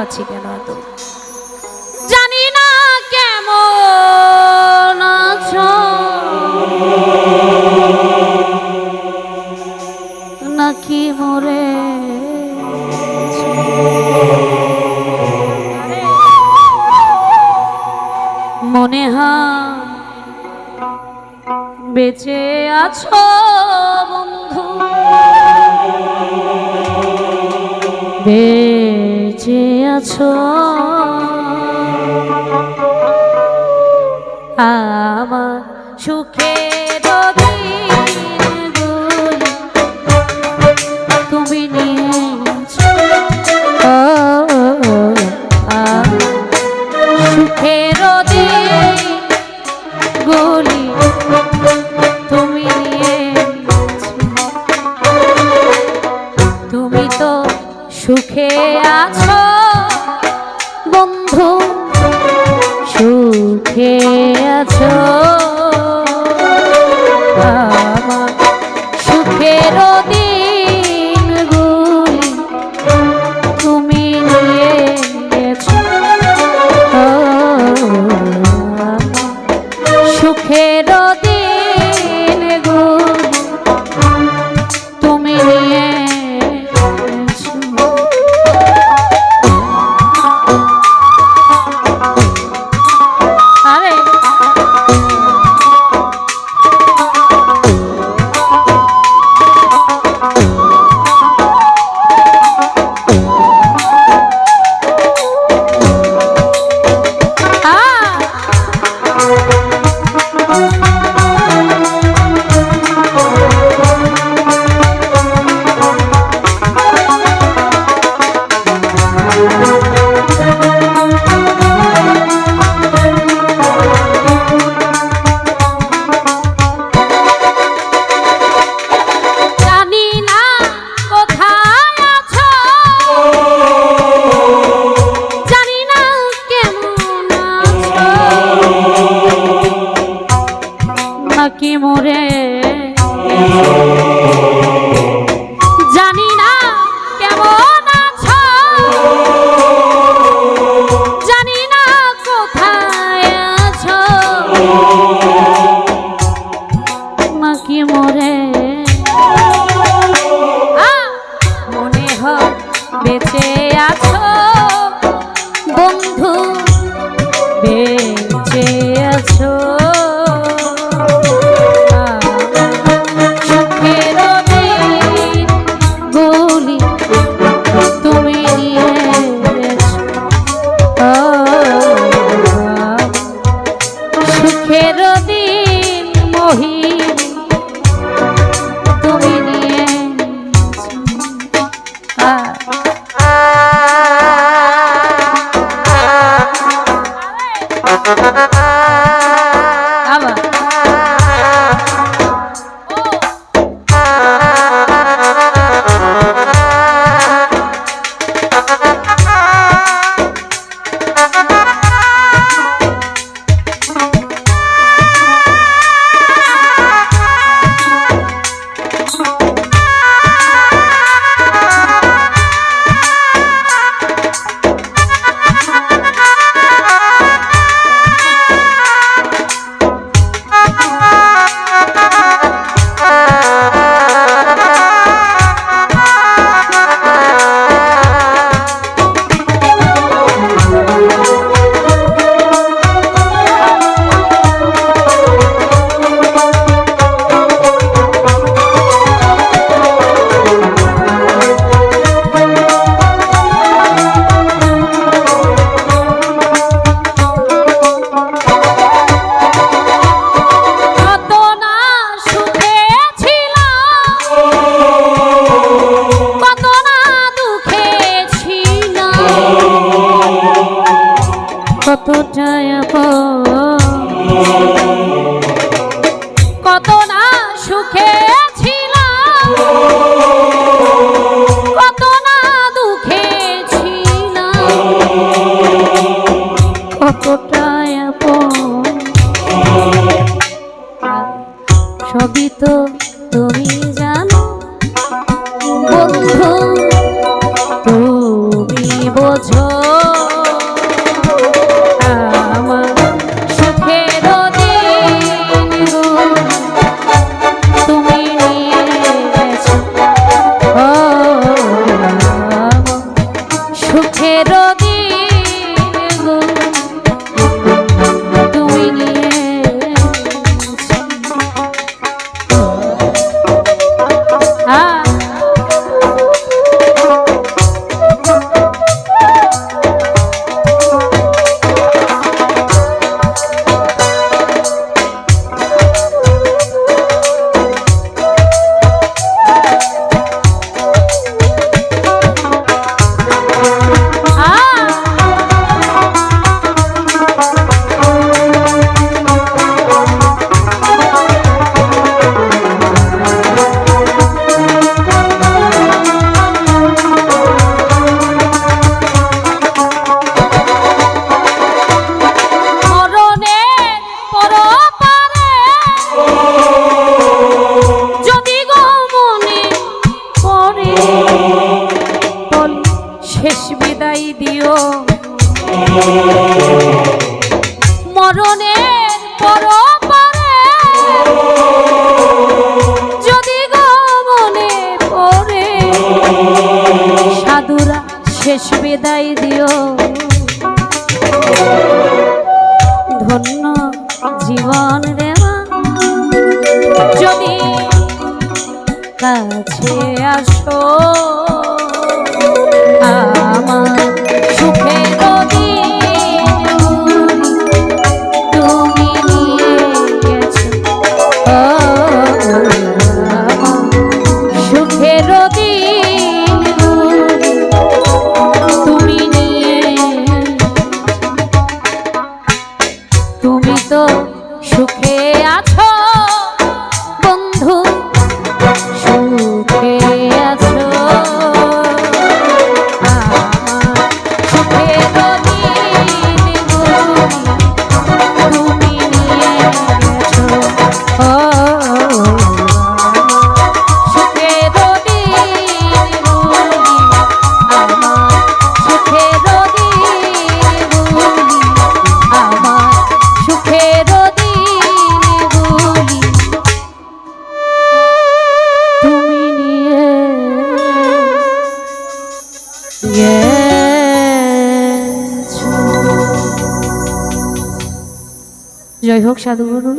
পাচ্ছি কেন এত? জানি না কেমন আছো। নাকি মরে মনে হয় বেঁচে আছো বন্ধু। Hey. বেঁচে আছো। আমার আছো বন্ধু সুখে আছো। কত না সুখে ছিলাম কত না দুঃখে ছিলাম। কতটা সবই তো জীবন দেওয়া। যদি কাছে আসো আছো? জয় হোক সাধুগুরু।